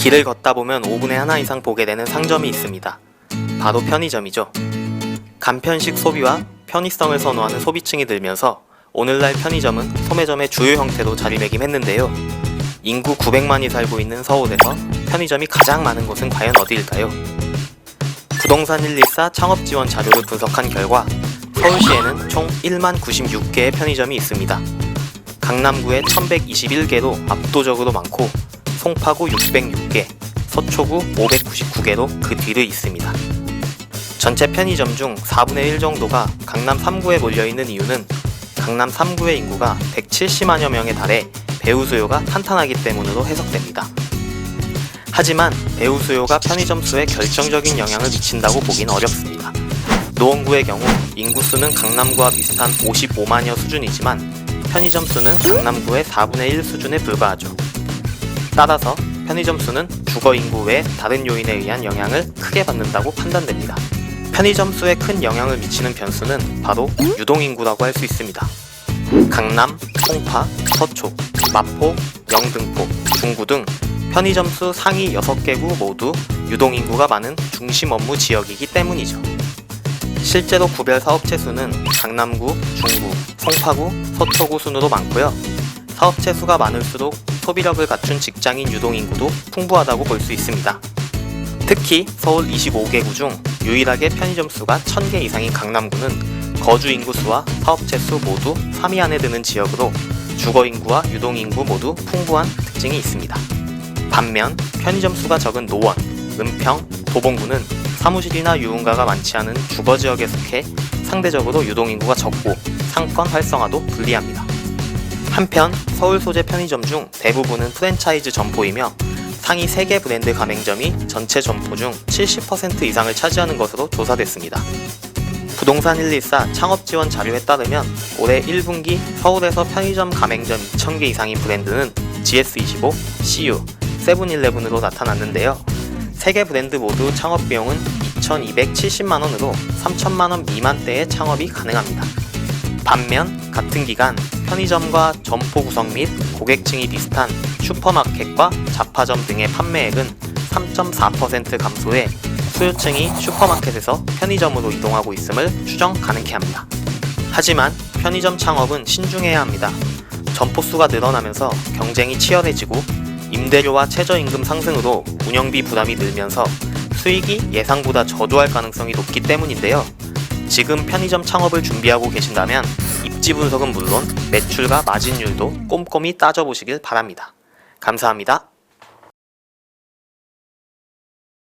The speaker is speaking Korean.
길을 걷다 보면 5분에 하나 이상 보게 되는 상점이 있습니다. 바로 편의점이죠. 간편식 소비와 편의성을 선호하는 소비층이 늘면서 오늘날 편의점은 소매점의 주요 형태로 자리매김했는데요. 인구 900만이 살고 있는 서울에서 편의점이 가장 많은 곳은 과연 어디일까요? 부동산 114 창업 지원 자료를 분석한 결과 서울시에는 총 1만 96개의 편의점이 있습니다. 강남구에 1121개로 압도적으로 많고 송파구 606개, 서초구 599개로 그 뒤를 잇습니다. 전체 편의점 중 4분의 1 정도가 강남 3구에 몰려있는 이유는 강남 3구의 인구가 170만여 명에 달해 배우 수요가 탄탄하기 때문으로 해석됩니다. 하지만 배우 수요가 편의점 수에 결정적인 영향을 미친다고 보긴 어렵습니다. 노원구의 경우 인구수는 강남구와 비슷한 55만여 수준이지만 편의점 수는 강남구의 4분의 1 수준에 불과하죠. 따라서 편의점 수는 주거 인구 외 다른 요인에 의한 영향을 크게 받는다고 판단됩니다. 편의점 수에 큰 영향을 미치는 변수는 바로 유동인구라고 할 수 있습니다. 강남, 송파, 서초, 마포, 영등포, 중구 등 편의점 수 상위 6개구 모두 유동인구가 많은 중심 업무 지역이기 때문이죠. 실제로 구별 사업체 수는 강남구, 중구, 송파구, 서초구 순으로 많고요. 사업체 수가 많을수록 소비력을 갖춘 직장인 유동인구도 풍부하다고 볼 수 있습니다. 특히 서울 25개구 중 유일하게 편의점 수가 1000개 이상인 강남구는 거주 인구 수와 사업체 수 모두 3위 안에 드는 지역으로 주거 인구와 유동 인구 모두 풍부한 특징이 있습니다. 반면 편의점 수가 적은 노원, 은평, 도봉구는 사무실이나 유흥가가 많지 않은 주거 지역에 속해 상대적으로 유동 인구가 적고 상권 활성화도 불리합니다. 한편 서울 소재 편의점 중 대부분은 프랜차이즈 점포이며 상위 3개 브랜드 가맹점이 전체 점포 중 70% 이상을 차지하는 것으로 조사됐습니다. 부동산 114 창업 지원 자료에 따르면 올해 1분기 서울에서 편의점 가맹점 2,000개 이상인 브랜드는 GS25, CU, 세븐일레븐으로 나타났는데요. 3개 브랜드 모두 창업 비용은 2,270만 원으로 3천만 원 미만대의 창업이 가능합니다. 반면 같은 기간 편의점과 점포 구성 및 고객층이 비슷한 슈퍼마켓과 잡화점 등의 판매액은 3.4% 감소해 수요층이 슈퍼마켓에서 편의점으로 이동하고 있음을 추정 가능케 합니다. 하지만 편의점 창업은 신중해야 합니다. 점포 수가 늘어나면서 경쟁이 치열해지고 임대료와 최저임금 상승으로 운영비 부담이 늘면서 수익이 예상보다 저조할 가능성이 높기 때문인데요. 지금 편의점 창업을 준비하고 계신다면 입지 분석은 물론 매출과 마진율도 꼼꼼히 따져보시길 바랍니다. 감사합니다.